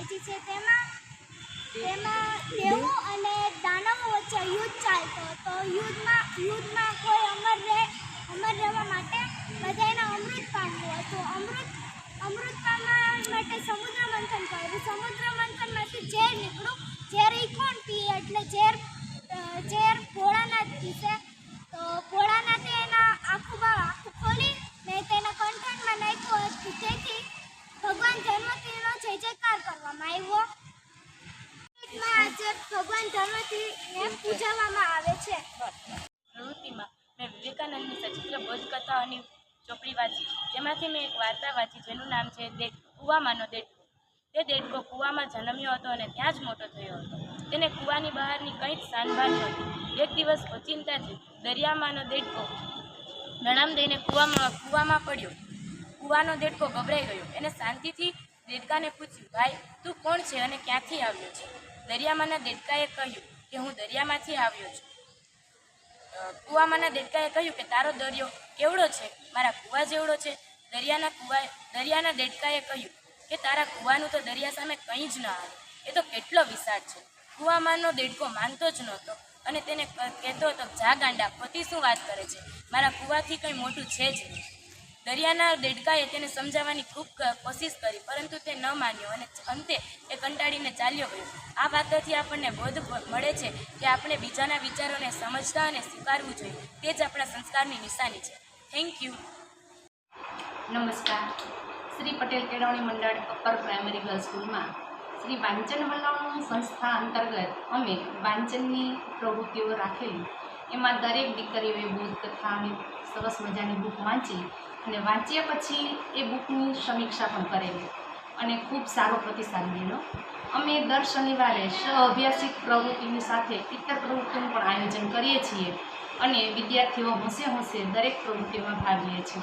વાંચી છે. તેમાં તેમાં દેવો અને દાનવો વચ્ચે યુદ્ધ ચાલતો તો યુદ્ધમાં યુદ્ધમાં કોઈ અમર રહે, અમર રહેવા માટે બધાને અમૃત પામવું હતું. અમૃત અમૃત પામવા માટે સમુદ્ર મંથન કર્યું. સમુદ્ર મંથનમાંથી ઝેર નીકળ્યું. ઝેર એ કોણ પીએ? એટલે ઝેર આવ્યો. આજે ભગવાન ધર્મતીને પૂજાવામાં આવે છે. પ્રવૃત્તિમાં મેં વિવેકાનંદની સચિત્ર બોધકથાઓની ચોપડી વાંચી. તેમાંથી મેં એક વાર્તા વાંચી જેનું નામ છે દેખ કૂવામાંનો દેડકો તે દેડકો કૂવામાં જન્મ્યો હતો અને ત્યાં જ મોટો થયો હતો. તેને કૂવાની બહારની કંઈ જ સાનભાન એક દિવસ ઓચિંતાથી દરિયામાંનો દેડકો નણામ દઈને કૂવામાં કૂવામાં પડ્યો. કૂવાનો દેડકો ગભરાઈ ગયો. એને શાંતિથી દેડકાને પૂછ્યું, ભાઈ, તું કોણ છે અને ક્યાંથી આવ્યો છે? દરિયામાંના દેડકાએ કહ્યું કે, હું દરિયામાંથી આવ્યો છું. કૂવામાંના દેડકાએ કહ્યું કે, તારો દરિયો કેવડો છે? મારા કૂવા જેવડો છે. દરિયાના કૂવા દરિયાના દેડકાએ કહ્યું કે, તારા કૂવાનું તો દરિયા સામે કંઈ જ ન આવે. એ તો કેટલો વિશાળ છે. કૂવામાંનો દેડકો માનતો જ નહોતો અને તેને કહેતો હતો, જા ગાંડા, પતિ શું વાત કરે છે? મારા કૂવાથી કંઈ મોટું છે જ નહીં. દરિયાના દેડકાએ તેને સમજાવવાની ખૂબ કોશિશ કરી, પરંતુ તે ન માન્યો અને અંતે એ કંટાળીને ચાલ્યો ગયો. આ વાતોથી આપણને બોધ મળે છે કે આપણે બીજાના વિચારોને સમજતા અને સ્વીકારવું જોઈએ. તે જ આપણા સંસ્કારની નિશાની છે. થેન્ક યુ નમસ્કાર. શ્રી પટેલ કેળવણી મંડળ અપર પ્રાઇમરી ગર્લ્સ સ્કૂલમાં. શ્રી વાંચન વલણ સંસ્થા અંતર્ગત અમે વાંચનની પ્રવૃત્તિઓ રાખેલી. એમાં દરેક દીકરીઓએ બોધકથા અમે સરસ મજાની બુક વાંચી અને વાંચ્યા પછી એ બુકની સમીક્ષા પણ કરેલી. અને ખૂબ સારો પ્રતિસાદ મળ્યો. અમે દર શનિવારે સહઅભ્યાસિક પ્રવૃત્તિની સાથે ઇતર પ્રવૃત્તિનું પણ આયોજન કરીએ છીએ અને વિદ્યાર્થીઓ હોંશે હોંશે દરેક પ્રવૃત્તિઓમાં ભાગ લે છે.